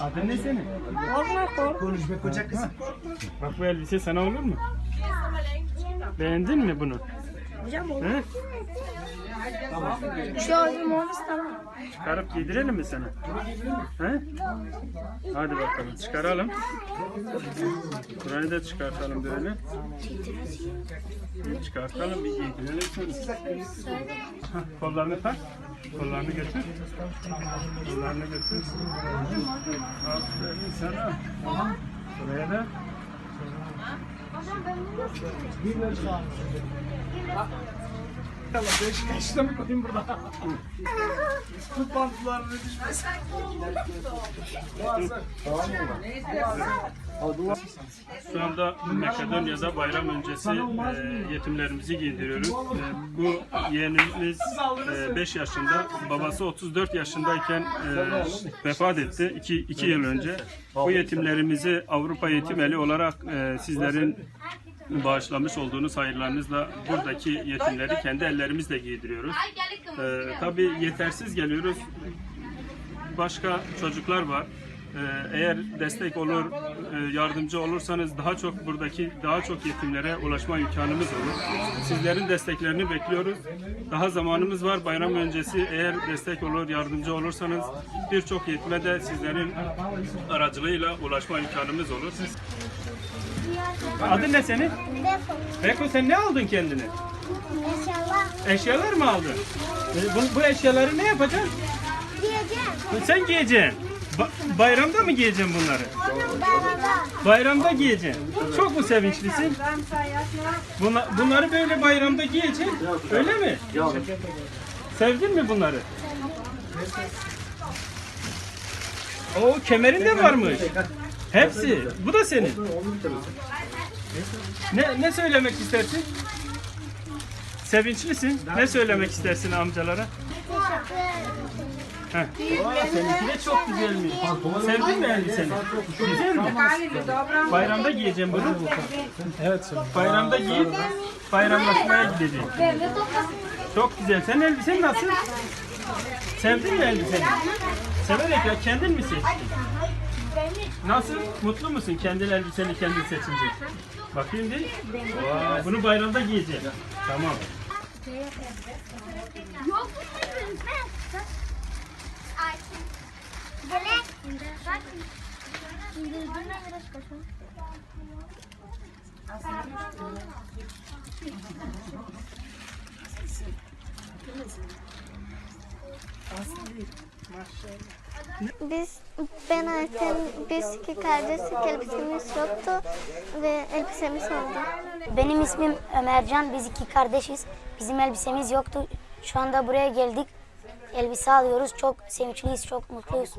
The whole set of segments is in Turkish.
Adın ne senin? Konuşma koca kız. Bak bu elbise sana olur mu? Beğendin mi bunu? He? Çıkarıp giydirelim mi sana? He? Hadi bakalım çıkaralım. Burayı da çıkartalım böyle. Bir çıkartalım bir giydirelim Kollarını tak. Kollarını götür. Kollarını götür. Aferin sana. Buraya da. Beşiktaş'ta mı koyayım burada? Tut pantolonlarını düşmesin. Şu anda Makedonya'da bayram öncesi e, yetimlerimizi giydiriyoruz. E, bu yeğenimiz 5 yaşında, babası 34 yaşındayken e, vefat etti 2 yıl önce. Bu yetimlerimizi Avrupa Yetim Eli olarak e, sizlerin bağışlamış olduğunuz hayırlarınızla buradaki yetimleri kendi ellerimizle giydiriyoruz. E, tabii yetersiz geliyoruz. Başka çocuklar var. Ee, Eğer destek olur, e, yardımcı olursanız daha çok buradaki daha çok yetimlere ulaşma imkanımız olur. Sizlerin desteklerini bekliyoruz. Daha zamanımız var bayram öncesi. Eğer destek olur, yardımcı olursanız birçok yetime de sizlerin aracılığıyla ulaşma imkanımız olur. Adın ne senin? Beko sen ne aldın kendine? İnşallah Eşyalar mı aldın? E, Bu, bu eşyaları ne yapacaksın? diyeceğim. Sen giyeceksin. Ba- bayramda mı giyeceksin bunları? Beraber. Bayramda giyeceksin. Çok mu sevinçlisin? Bunla- bunları böyle bayramda giyeceksin. Öyle mi? Sevdin mi bunları? O kemerin de varmış. Hepsi. Bu da senin. Ne ne söylemek istersin? Sevinçlisin. Ne söylemek istersin amcalara? Heh. Seninki de çok güzelmiş. Sevdin mi elbiseni? Güzel mi? Bayramda giyeceğim bunu. Evet. Bayramda giyip bayramlaşmaya gideceğim. Çok güzel. Senin elbisen nasıl? Sevdin mi elbiseni? Severek ya kendin mi seçtin? Nasıl? Mutlu musun kendin elbiseni kendin seçince? Bakayım değil. Vay, bunu bayramda giyeceğim. Tamam. Yok Gelek. Biz, ben Ayten, biz iki kardeşlik elbisemiz yoktu ve elbisemiz oldu. Benim ismim Ömercan. Biz iki kardeşiz. Bizim elbisemiz yoktu. Şu anda buraya geldik. Elbise alıyoruz. Çok sevinçliyiz, çok mutluyuz.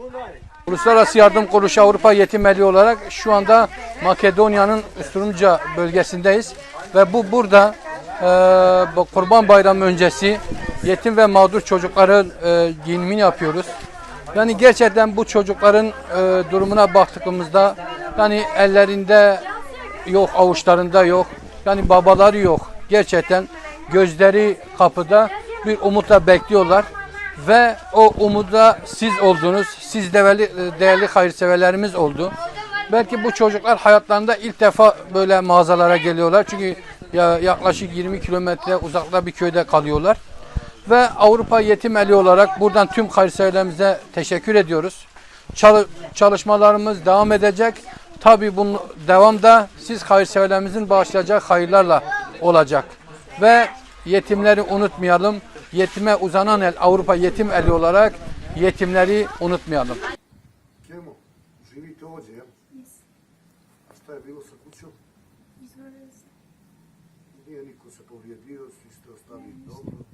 Uluslararası Yardım Kuruluşu Avrupa Yetim Eli olarak şu anda Makedonya'nın Usturumca bölgesindeyiz ve bu burada e, Kurban Bayramı öncesi yetim ve mağdur çocukların e, giyinimini yapıyoruz. Yani gerçekten bu çocukların e, durumuna baktığımızda yani ellerinde yok, avuçlarında yok. Yani babaları yok. Gerçekten gözleri kapıda bir umutla bekliyorlar ve o umuda siz oldunuz. Siz değerli, değerli hayırseverlerimiz oldu. Belki bu çocuklar hayatlarında ilk defa böyle mağazalara geliyorlar. Çünkü ya yaklaşık 20 kilometre uzakta bir köyde kalıyorlar. Ve Avrupa Yetim Eli olarak buradan tüm hayırseverlerimize teşekkür ediyoruz. Çalı- çalışmalarımız devam edecek. Tabii bunun devamda siz hayırseverlerimizin bağışlayacak hayırlarla olacak. Ve yetimleri unutmayalım. Yetime uzanan el Avrupa Yetim Eli olarak yetimleri unutmayalım. Kemo, živite ovdje, jel? A šta je bilo sa kućom? Nije niko se povrijedio, svi ste ostali dobro.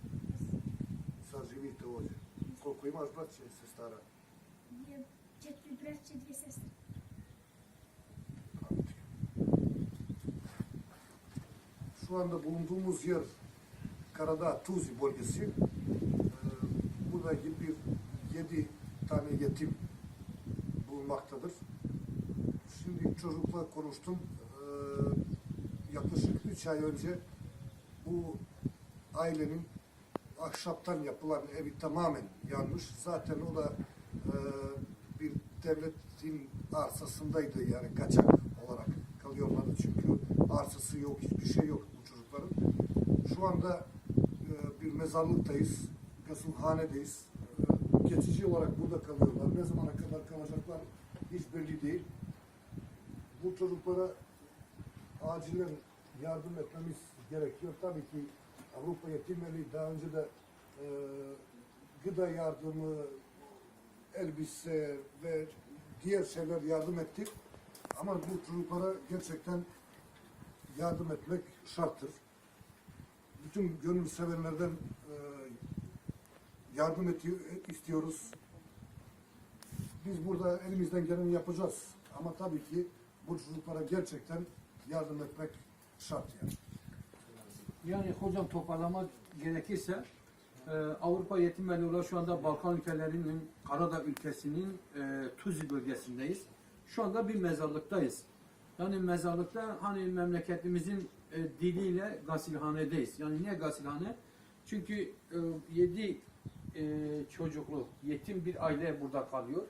Koliko imaš braće i sestara? Četiri braće, dvije sestre. Şu anda bulunduğumuz yer Karadağ Tuzi bölgesi. Ee, Burada bir yedi tane yetim bulunmaktadır. Şimdi çocukla konuştum. Ee, Yaklaşık üç ay önce bu ailenin ahşaptan yapılan evi tamamen yanmış. Zaten o da e, devletin arsasındaydı yani kaçak olarak kalıyorlardı çünkü arsası yok, hiçbir şey yok bu çocukların. Şu anda e, bir mezarlıktayız, gasılhanedeyiz. E, geçici olarak burada kalıyorlar. Ne zamana kadar kalacaklar hiç belli değil. Bu çocuklara acilen yardım etmemiz gerekiyor. Tabii ki Avrupa Yetim Evi daha önce de e, gıda yardımı, elbise ve diğer şeyler yardım ettik. Ama bu çocuklara gerçekten yardım etmek şarttır. Bütün gönül sevenlerden e, yardım eti- istiyoruz. Biz burada elimizden geleni yapacağız. Ama tabii ki bu çocuklara gerçekten yardım etmek şart yani. Yani hocam toparlamak gerekirse e, Avrupa Yetim Evi şu anda Balkan ülkelerinin Karadağ ülkesinin e, Tuzi bölgesindeyiz. Şu anda bir mezarlıktayız. Yani mezarlıkta hani memleketimizin e, diliyle gasilhanedeyiz. Yani niye gasilhane? Çünkü e, yedi e, çocuklu yetim bir aile burada kalıyor.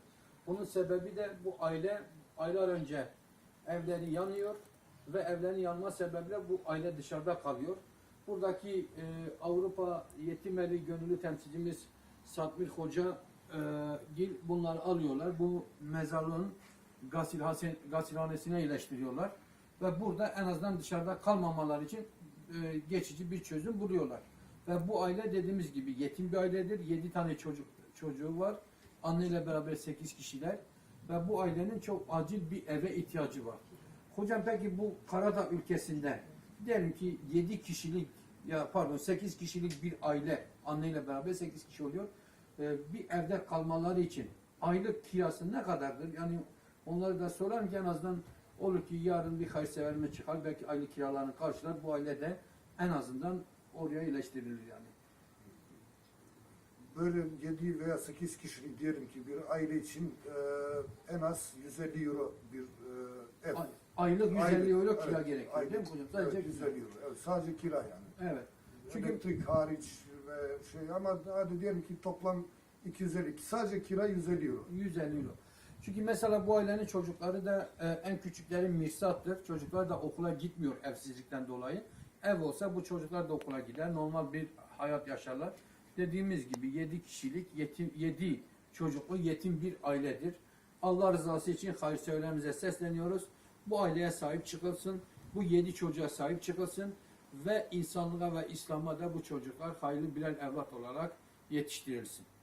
Bunun sebebi de bu aile aylar önce evleri yanıyor ve evlerin yanma sebebiyle bu aile dışarıda kalıyor. Buradaki e, Avrupa Yetim Evi gönüllü temsilcimiz Satmir Hoca e, gil bunları alıyorlar. Bu mezarlığın gasilhanesine yerleştiriyorlar. Ve burada en azından dışarıda kalmamaları için e, geçici bir çözüm buluyorlar. Ve bu aile dediğimiz gibi yetim bir ailedir. 7 tane çocuk çocuğu var. Anneyle beraber 8 kişiler. Ve bu ailenin çok acil bir eve ihtiyacı var. Hocam peki bu Karadağ ülkesinde diyelim ki 7 kişilik ya pardon 8 kişilik bir aile anneyle beraber 8 kişi oluyor. Ee, bir evde kalmaları için aylık kirası ne kadardır? Yani onları da sorarım ki en azından olur ki yarın bir hayırseverime çıkar belki aylık kiralarını karşılar bu aile de en azından oraya yerleştirilir yani. Böyle 7 veya 8 kişilik diyelim ki bir aile için e, en az 150 euro bir e, ev. Ay- Aylık 150 Aylık, euro kira evet, gerekiyor aylık, değil mi hocam? Sadece evet, 150 euro. Evet, sadece kira yani. Evet. Çünkü Elektrik hariç ve şey ama hadi diyelim ki toplam 250. Sadece kira 150 euro. 150 euro. Çünkü mesela bu ailenin çocukları da e, en küçükleri mirsattır. Çocuklar da okula gitmiyor evsizlikten dolayı. Ev olsa bu çocuklar da okula gider. Normal bir hayat yaşarlar. Dediğimiz gibi 7 kişilik yetim 7 çocuklu yetim bir ailedir. Allah rızası için hayırseverlerimize sesleniyoruz. Bu aileye sahip çıkılsın. Bu 7 çocuğa sahip çıkılsın ve insanlığa ve İslam'a da bu çocuklar hayırlı birer evlat olarak yetiştirilsin.